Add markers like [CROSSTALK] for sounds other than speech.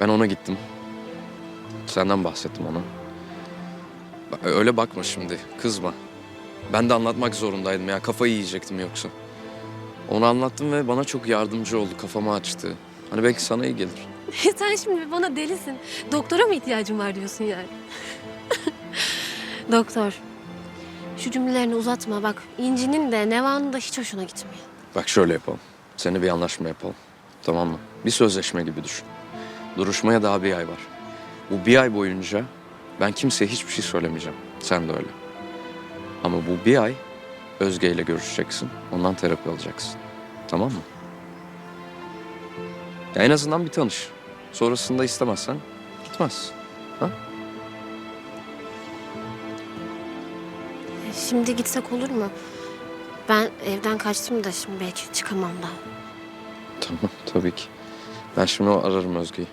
Ben ona gittim. Senden bahsettim ona. Öyle bakma şimdi. Kızma. Ben de anlatmak zorundaydım ya. Kafayı yiyecektim yoksa. Onu anlattım ve bana çok yardımcı oldu. Kafamı açtı. Hani belki sana iyi gelir. [LAUGHS] Sen şimdi bana delisin. Doktora mı ihtiyacın var diyorsun yani? [LAUGHS] Doktor. Şu cümlelerini uzatma bak. İnci'nin de Neva'nın da hiç hoşuna gitmiyor. Bak şöyle yapalım. Seni bir anlaşma yapalım. Tamam mı? Bir sözleşme gibi düşün. Duruşmaya daha bir ay var. Bu bir ay boyunca ben kimseye hiçbir şey söylemeyeceğim. Sen de öyle. Ama bu bir ay Özge ile görüşeceksin. Ondan terapi alacaksın. Tamam mı? Ya en azından bir tanış. Sonrasında istemezsen gitmez. Şimdi gitsek olur mu? Ben evden kaçtım da şimdi belki çıkamam daha. Tamam tabii ki. Ben şimdi ararım Özge'yi.